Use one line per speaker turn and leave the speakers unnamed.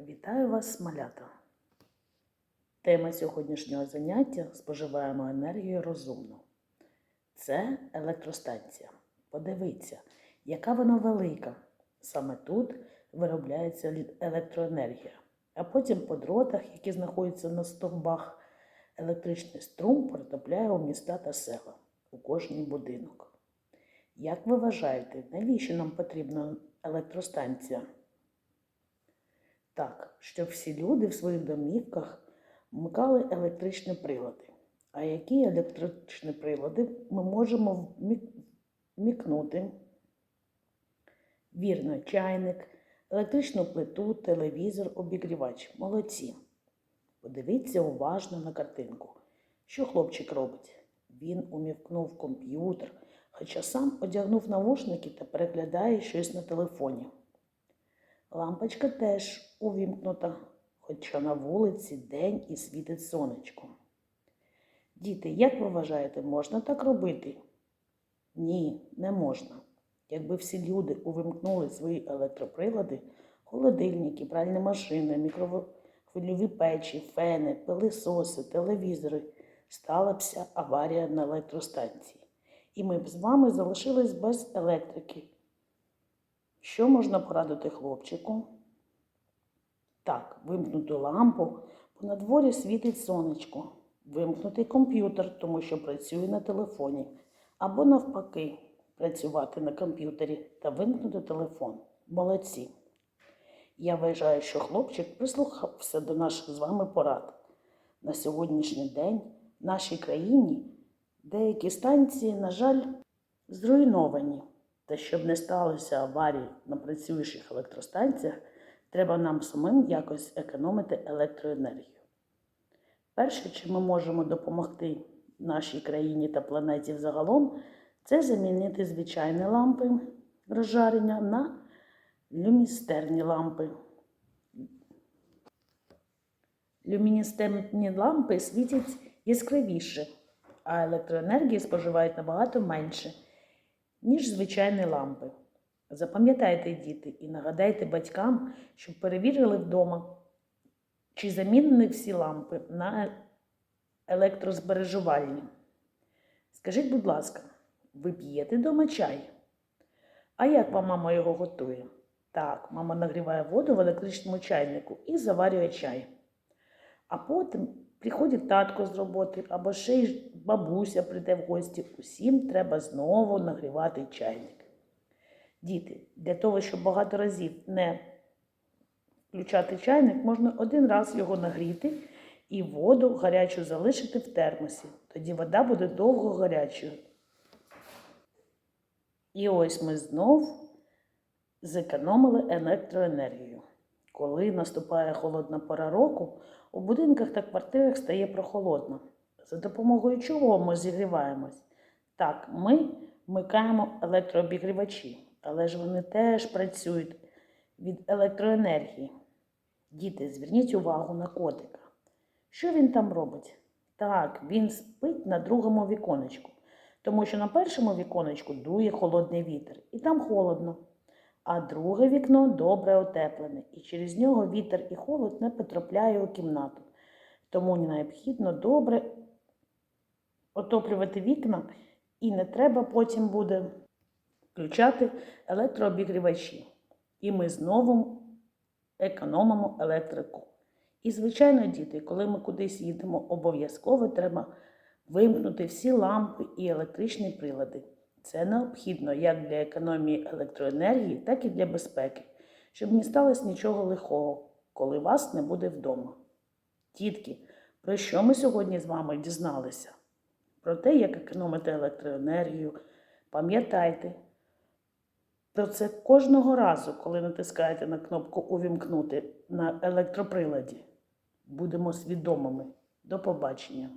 Вітаю вас, малята! Тема сьогоднішнього заняття споживаємо енергію розумно. Це електростанція. Подивіться, яка вона велика. Саме тут виробляється електроенергія. А потім по дротах, які знаходяться на стовбах, електричний струм потрапляє у міста та села, у кожний будинок. Як ви вважаєте, навіщо нам потрібна електростанція? Так, щоб всі люди в своїх домівках вмикали електричні прилади. А які електричні прилади ми можемо вмікнути? Вірно, чайник, електричну плиту, телевізор, обігрівач. Молодці. Подивіться уважно на картинку. Що хлопчик робить? Він умікнув комп'ютер, хоча сам одягнув навушники та переглядає щось на телефоні. Лампочка теж увімкнута, хоча на вулиці день і світить сонечко. Діти, як ви вважаєте, можна так робити? Ні, не можна. Якби всі люди увімкнули свої електроприлади, холодильники, пральні машини, мікрохвильові печі, фени, пилисоси, телевізори, сталася аварія на електростанції. І ми б з вами залишились без електрики. Що можна порадити хлопчику? Так, вимкнути лампу, бо на дворі світить сонечко. Вимкнути комп'ютер, тому що працює на телефоні. Або навпаки, працювати на комп'ютері та вимкнути телефон. Молодці. Я вважаю, що хлопчик прислухався до наших з вами порад. На сьогоднішній день в нашій країні деякі станції, на жаль, зруйновані. Та щоб не сталося аварій на працюючих електростанціях, треба нам самим якось економити електроенергію. Перше, чим ми можемо допомогти нашій країні та планеті взагалом, це замінити звичайні лампи розжарення на люмістерні лампи. Люмінесцентні лампи світять яскравіше, а електроенергії споживають набагато менше, ніж звичайні лампи. Запам'ятайте, діти, і нагадайте батькам, щоб перевірили вдома, чи замінені всі лампи на електрозбережувальні. Скажіть, будь ласка, ви п'єте вдома чай? А як вам мама його готує? Так, мама нагріває воду в електричному чайнику і заварює чай. А потім приходить татко з роботи або ще й бабуся прийде в гості. Усім треба знову нагрівати чайник. Діти, для того, щоб багато разів не включати чайник, можна один раз його нагріти і воду гарячу залишити в термосі. Тоді вода буде довго гарячою. І ось ми знов зекономили електроенергію. Коли наступає холодна пора року, у будинках та квартирах стає прохолодно. За допомогою чого ми зігріваємось? Так, ми вмикаємо електрообігрівачі, але ж вони теж працюють від електроенергії. Діти, зверніть увагу на котика. Що він там робить? Так, він спить на другому віконечку, тому що на першому віконечку дує холодний вітер, і там холодно. А друге вікно добре отеплене, і через нього вітер і холод не потрапляє у кімнату. Тому необхідно добре отоплювати вікна, і не треба потім буде включати електрообігрівачі. І ми знову економимо електрику. І, звичайно, діти, коли ми кудись їдемо, обов'язково треба вимкнути всі лампи і електричні прилади. Це необхідно як для економії електроенергії, так і для безпеки, щоб не сталося нічого лихого, коли вас не буде вдома. Тітки, про що ми сьогодні з вами дізналися? Про те, як економити електроенергію. Пам'ятайте, про це кожного разу, коли натискаєте на кнопку Увімкнути на електроприладі. Будемо свідомими. До побачення!